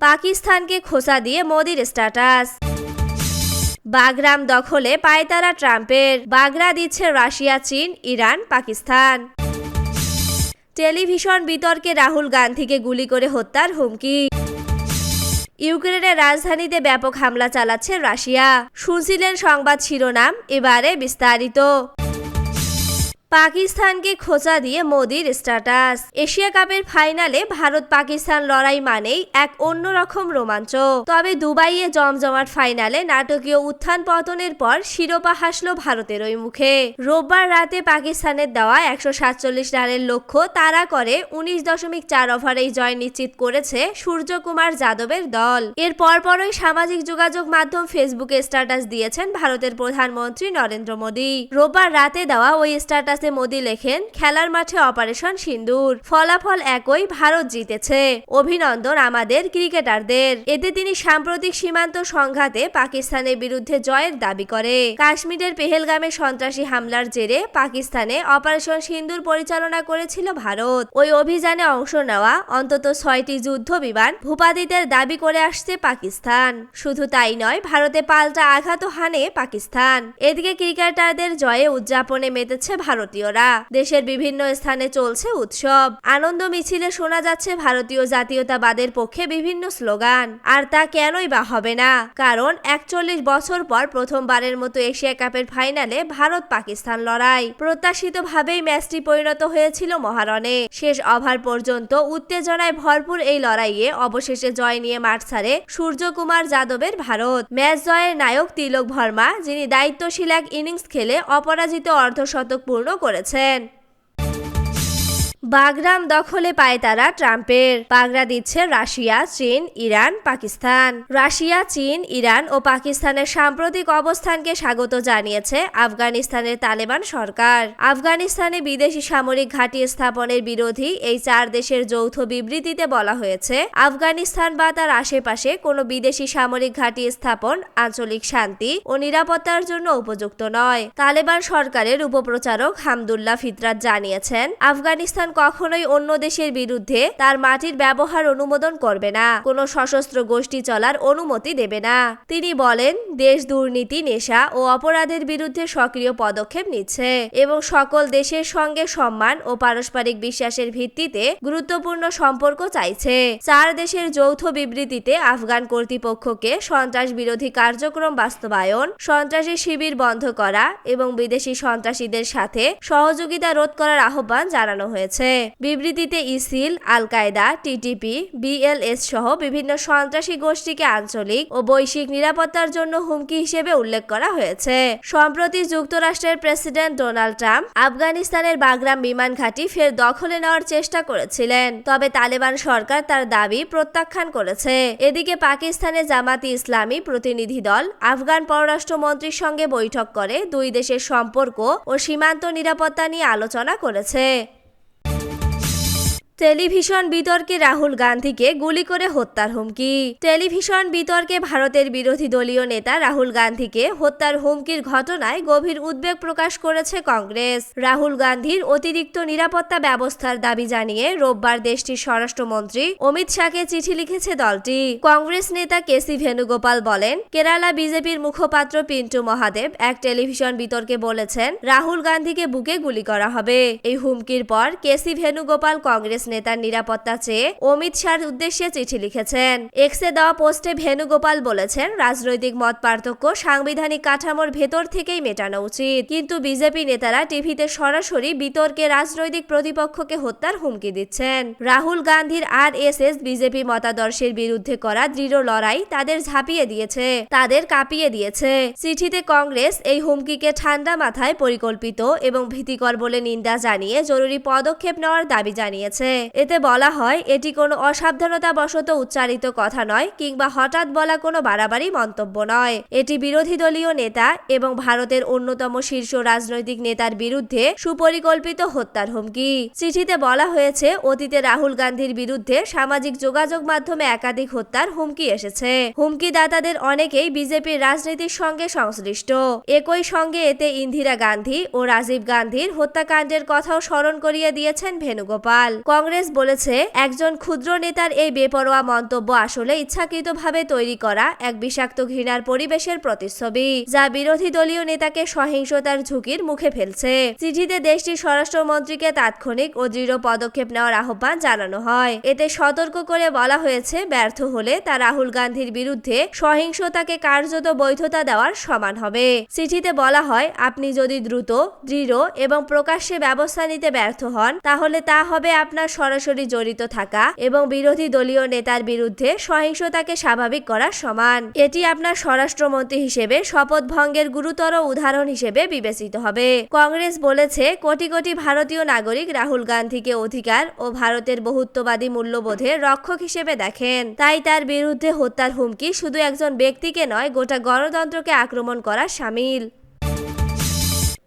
পাকিস্তানকে খোঁচা দিয়ে মোদির স্ট্যাটাস। বাগরাম দখলে পায়তারা ট্রাম্পের, বাগরা দিচ্ছে রাশিয়া, চীন, ইরান, পাকিস্তান। টেলিভিশন বিতর্কে রাহুল গান্ধীকে গুলি করে হত্যার হুমকি। ইউক্রেনের রাজধানীতে ব্যাপক হামলা চালাচ্ছে রাশিয়া। শুনছিলেন সংবাদ শিরোনাম এবারে বিস্তারিত। পাকিস্তানকে খোঁচা দিয়ে মোদির স্ট্যাটাস। এশিয়া কাপের ফাইনালে ভারত পাকিস্তান লড়াই মানেই এক অন্যরকম রোমাঞ্চ। তবে দুবাইয়ে জমজমাট ফাইনালে নাটকীয় উত্থান পতনের পর শিরোপা হাসল ভারতের ওই মুখে। রোববার রাতে পাকিস্তানের দেওয়া একশো সাতচল্লিশ রানের লক্ষ্য তারা করে উনিশ দশমিক চার ওভারেই জয় নিশ্চিত করেছে সূর্যকুমার যাদবের দল। এর পরপরই সামাজিক যোগাযোগ মাধ্যম ফেসবুকে স্ট্যাটাস দিয়েছেন ভারতের প্রধানমন্ত্রী নরেন্দ্র মোদী। রোববার রাতে দেওয়া ওই স্ট্যাটাস স্ট্যাটাসে মোদি লেখেন, খেলার মাঠে অপারেশন সিন্দুর। ফলাফল একই, ভারত জিতেছে। অভিনন্দন আমাদের ক্রিকেটারদের। এতে তিনি সাম্প্রতিক সীমান্ত সংঘাতে পাকিস্তানের বিরুদ্ধে জয়ের দাবি করে। কাশ্মীরের পেহেলগামে সন্ত্রাসী হামলার জেরে পাকিস্তানে অপারেশন সিন্দুর পরিচালনা করেছিল ভারত। ওই অভিযানে অংশ নেওয়া অন্তত ছয়টি যুদ্ধ বিমান ভূপাতিতের দাবি করে আসছে পাকিস্তান। শুধু তাই নয়, ভারতে পাল্টা আঘাত হানে পাকিস্তান। এদিকে ক্রিকেটারদের জয়ে উদযাপনে মেতেছে ভারত ভারতীয়রা। দেশের বিভিন্ন স্থানে চলছে উৎসব। আনন্দ মিছিলে শোনা যাচ্ছে ভারতীয় জাতীয়তাবাদের পক্ষে বিভিন্ন স্লোগান। আর তা কেনই বা হবে না? কারণ একচল্লিশ বছর পর প্রথমবারের মতো এশিয়া কাপের ফাইনালে ভারত পাকিস্তান লড়াই। প্রত্যাশিতভাবেই ম্যাচটি পরিণত হয়েছিল মহারণে। শেষ ওভার পর্যন্ত উত্তেজনায় ভরপুর এই লড়াইয়ে অবশেষে জয় নিয়ে মাঠ ছাড়ে সূর্যকুমার যাদবের ভারত। ম্যাচ জয়ের নায়ক তিলক ভর্মা, যিনি দায়িত্বশীল এক ইনিংস খেলে অপরাজিত অর্ধশতক পূর্ণ করেছেন। বাগরাম দখলে পায় তারা ট্রাম্পের। পাগড়া দিচ্ছে রাশিয়া, চীন, ইরান, পাকিস্তান। রাশিয়া, চীন, ইরান ও পাকিস্তানের সাম্প্রতিক অবস্থানকে স্বাগত জানিয়েছে আফগানিস্তানের তালেবান সরকার। আফগানিস্তানে বিদেশি সামরিক ঘাঁটি স্থাপনের বিরোধী এই চার দেশের যৌথ বিবৃতিতে বলা হয়েছে, আফগানিস্তান বা তার আশেপাশে কোনো বিদেশি সামরিক ঘাঁটি স্থাপন আঞ্চলিক শান্তি ও নিরাপত্তার জন্য উপযুক্ত নয়। তালেবান সরকারের উপপ্রচারক হামদুল্লাহ ফিতরাত জানিয়েছেন, আফগানিস্তান কখনোই অন্য দেশের বিরুদ্ধে তার মাটির ব্যবহার অনুমোদন করবে না। কোনো সশস্ত্র গোষ্ঠী চলার অনুমতি দেবে না। তিনি বলেন, দেশ দুর্নীতি, নেশা ও অপরাধের বিরুদ্ধে সক্রিয় পদক্ষেপ নিচ্ছে এবং সকল দেশের সঙ্গে সম্মান ও পারস্পরিক বিশ্বাসের ভিত্তিতে গুরুত্বপূর্ণ সম্পর্ক চাইছে। চার দেশের যৌথ বিবৃতিতে আফগান কর্তৃপক্ষকে সন্ত্রাস বিরোধী কার্যক্রম বাস্তবায়ন, সন্ত্রাসী শিবির বন্ধ করা এবং বিদেশি সন্ত্রাসীদের সাথে সহযোগিতা রোধ করার আহ্বান জানানো হয়েছে। করেছে বিবৃতিতে ইসিল আল কায়দা টিটিপি বিএলএস সহ বিভিন্ন সন্ত্রাসী গোষ্ঠীকে আঞ্চলিক ও বৈশ্বিক নিরাপত্তার জন্য হুমকি হিসেবে উল্লেখ করা হয়েছে। সম্প্রতি যুক্তরাষ্ট্রের প্রেসিডেন্ট ডোনাল্ড ট্রাম্প আফগানিস্তানের বাগরাম বিমান ঘাঁটি ফের দখলে নেওয়ার চেষ্টা করেছিলেন। তবে তালেবান সরকার তার দাবি প্রত্যাখ্যান করেছে। এদিকে পাকিস্তানে জামাতি ইসলামী প্রতিনিধি দল আফগান পররাষ্ট্রমন্ত্রীর সঙ্গে বৈঠক করে দুই দেশের সম্পর্ক ও সীমান্ত নিরাপত্তা নিয়ে আলোচনা করেছে। টেলিভিশন বিতর্কে রাহুল গান্ধীকে গুলি করে হত্যার হুমকি। টেলিভিশন বিতর্কে ভারতের বিরোধী দলীয় নেতা রাহুল গান্ধীকে হত্যার হুমকির ঘটনায় গভীর উদ্বেগ প্রকাশ করেছে কংগ্রেস। রাহুল গান্ধীর অতিরিক্ত নিরাপত্তা ব্যবস্থার দাবি জানিয়ে রোববার দেশটির স্বরাষ্ট্রমন্ত্রী অমিত শাহকে চিঠি লিখেছে দলটি। কংগ্রেস নেতা কেসি ভেনুগোপাল বলেন, কেরালা বিজেপির মুখপাত্র পিন্টু মহাদেব এক টেলিভিশন বিতর্কে বলেছেন, রাহুল গান্ধীকে বুকে গুলি করা হবে। এই হুমকির পর কেসি ভেনুগোপাল কংগ্রেস নেতার নিরাপত্তা চেয়ে অমিত শাহর উদ্দেশ্যে চিঠি লিখেছেন। এক্সে দেওয়া পোস্টে ভেনুগোপাল বলেছেন, রাজনৈতিক মত পার্থক্য সাংবিধানিক কাঠামোর ভেতর থেকেই মেটানো উচিত। কিন্তু বিজেপি নেতারা টিভিতে সরাসরি বিতর্কে রাজনৈতিক প্রতিপক্ষকে হত্যার হুমকি দিচ্ছেন। রাহুল গান্ধীর আর এস এস বিজেপি মতাদর্শের বিরুদ্ধে করা দৃঢ় লড়াই তাদের ঝাঁপিয়ে দিয়েছে, তাদের কাঁপিয়ে দিয়েছে। চিঠিতে কংগ্রেস এই হুমকিকে ঠান্ডা মাথায় পরিকল্পিত এবং ভীতিকর বলে নিন্দা জানিয়ে জরুরি পদক্ষেপ নেওয়ার দাবি জানিয়েছে। এতে বলা হয়, এটি কোনো অসাবধানতা বশত উচ্চারিত কথা নয় কিংবা হঠাৎ বলা কোনো বাড়াবাড়ি মন্তব্য নয়। এটি বিরোধী দলীয় নেতা এবং ভারতের অন্যতম শীর্ষ রাজনৈতিক নেতার বিরুদ্ধে সুপরিকল্পিত হত্যার হুমকি। চিঠিতে বলা হয়েছে, অতীতে রাহুল গান্ধীর বিরুদ্ধে সামাজিক যোগাযোগ মাধ্যমে একাধিক হত্যার হুমকি এসেছে। হুমকি দাতাদের অনেকেই বিজেপির রাজনীতির সঙ্গে সংশ্লিষ্ট। একই সঙ্গে এতে ইন্দিরা গান্ধী ও রাজীব গান্ধীর হত্যাকাণ্ডের কথাও স্মরণ করিয়ে দিয়েছেন ভেনুগোপাল কংগ্রেস বলেছে, একজন ক্ষুদ্র নেতার এই বেপরোয়া মন্তব্য আসলে ইচ্ছাকৃতভাবে তৈরি করা এক বিষাক্ত ঘৃণার পরিবেশের প্রতিচ্ছবি, যা বিরোধী দলীয় নেতাকে সহিংসতার ঝুঁকির মুখে ফেলছে। চিঠিতে দেশটির স্বরাষ্ট্রমন্ত্রীকে তাৎক্ষণিক ও দৃঢ় পদক্ষেপ নেওয়ার আহ্বান জানানো হয়। এতে সতর্ক করে বলা হয়েছে, ব্যর্থ হলে তা রাহুল গান্ধীর বিরুদ্ধে সহিংসতাকে কার্যত বৈধতা দেওয়ার সমান হবে। চিঠিতে বলা হয়, আপনি যদি দ্রুত, দৃঢ় এবং প্রকাশ্যে ব্যবস্থা নিতে ব্যর্থ হন, তাহলে তা হবে আপনার সরাসরি জড়িত থাকা এবং বিরোধী দলীয় নেতার বিরুদ্ধে সহিংসতাকে স্বাভাবিক করা সমান। এটি আপনার স্বরাষ্ট্রমন্ত্রী হিসেবে শপথ ভঙ্গের গুরুতর উদাহরণ হিসেবে বিবেচিত হবে। কংগ্রেস বলেছে, কোটি কোটি ভারতীয় নাগরিক রাহুল গান্ধীকে অধিকার ও ভারতের বহুত্ববাদী মূল্যবোধের রক্ষক হিসেবে দেখেন। তাই তার বিরুদ্ধে হত্যার হুমকি শুধু একজন ব্যক্তিকে নয়, গোটা গণতন্ত্রকে আক্রমণ করা সামিল।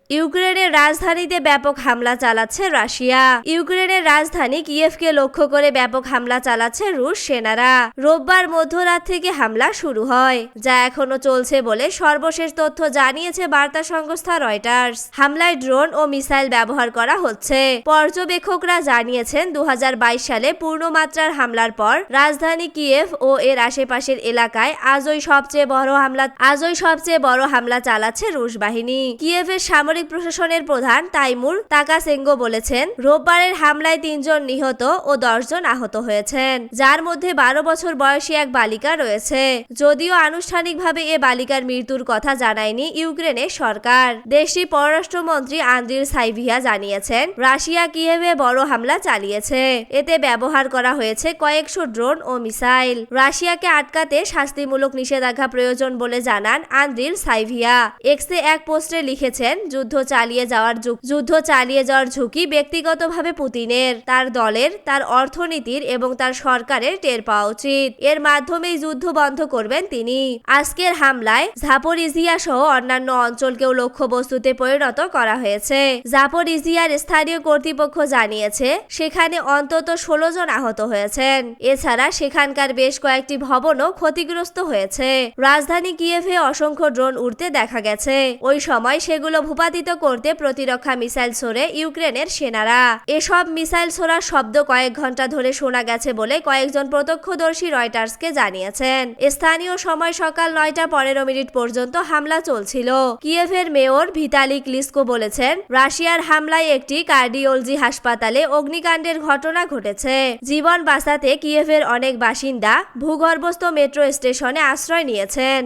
ইউক্রেনের রাজধানীতে ব্যাপক হামলা চালাচ্ছে রাশিয়া। ইউক্রেনের রাজধানী কিয়েভকে লক্ষ্য করে ব্যাপক হামলা চালাচ্ছে রুশ সেনারা। রোববার মধ্যরাত থেকে হামলা শুরু হয়, যা এখনও চলছে বলে সর্বশেষ তথ্য জানিয়েছে বার্তা সংস্থা রয়টার্স। হামলায় ড্রোন ও মিসাইল ব্যবহার করা হচ্ছে। পর্যবেক্ষকরা জানিয়েছেন দু হাজার বাইশ সালে পূর্ণমাত্রার হামলার পর রাজধানী কিয়েভ ও এর আশেপাশের এলাকায় আজই সবচেয়ে বড় হামলা আজই সবচেয়ে বড় হামলা চালাচ্ছে রুশ বাহিনী। কিয়েভের সামরিক প্রশাসনের প্রধান তাইমুর তাকাসেঙ্গো বলেছেন, রোববারের হামলায় তিনজন নিহত ও দশজন আহত হয়েছেন, যার মধ্যে বারো বছর বয়সী এক বালিকা রয়েছে। যদিও আনুষ্ঠানিকভাবে এ বালিকার মৃত্যুর কথা জানায়নি ইউক্রেনের সরকার। দেশটির পররাষ্ট্রমন্ত্রী আন্দ্রির সাইভিয়া জানিয়েছেন, রাশিয়া কিয়েভে বড় হামলা চালিয়েছে। এতে ব্যবহার করা হয়েছে কয়েকশো ড্রোন ও মিসাইল। রাশিয়াকে আটকাতে শাস্তিমূলক নিষেধাজ্ঞা প্রয়োজন বলে জানান আন্দ্রির সাইভিয়া। এক্সে এক পোস্টে লিখেছেন, যুদ্ধ চালিয়ে যাওয়ার যুদ্ধ চালিয়ে যাওয়ার ঝুঁকি ব্যক্তিগতভাবে পুতিনের। তার দলের, তার অর্থনীতির এবং তার সরকারের টের পাওয়া উচিত। এর মাধ্যমেই যুদ্ধ বন্ধ করবেন তিনি। আজকের হামলায় ঝাপরিজিয়া সহ অন্যান্য অঞ্চলকেও লক্ষ্যবস্তুতে পরিণত করা হয়েছে। জাপরিজিয়ার স্থানীয় কর্তৃপক্ষ জানিয়েছে, সেখানে অন্তত ষোলো জন আহত হয়েছেন। এছাড়া সেখানকার বেশ কয়েকটি ভবনও ক্ষতিগ্রস্ত হয়েছে। রাজধানী কিয়েভে অসংখ্য ড্রোন উড়তে দেখা গেছে। ওই সময় সেগুলো ভূপাতিত করতে প্রতিরক্ষা মিসাইল ছোড়ে ইউক্রেনের সেনারা। এসব মিসাইল ছোড়ার শব্দ কয়েক ঘণ্টা ধরে শোনা গেছে বলে কয়েকজন প্রত্যক্ষদর্শী রয়টার্সকে জানিয়েছেন। স্থানীয় সময় সকাল নয়টা পনেরো মিনিট পর্যন্ত হামলা চলছিল। কিয়েভের মেয়র ভিতালি ক্লিস্কো বলেছেন, রাশিয়ার হামলায় একটি কার্ডিওলজি হাসপাতালে অগ্নিকাণ্ডের ঘটনা ঘটেছে। জীবন বাঁচাতে কিয়েভের অনেক বাসিন্দা ভূগর্ভস্থ মেট্রো স্টেশনে আশ্রয় নিয়েছেন।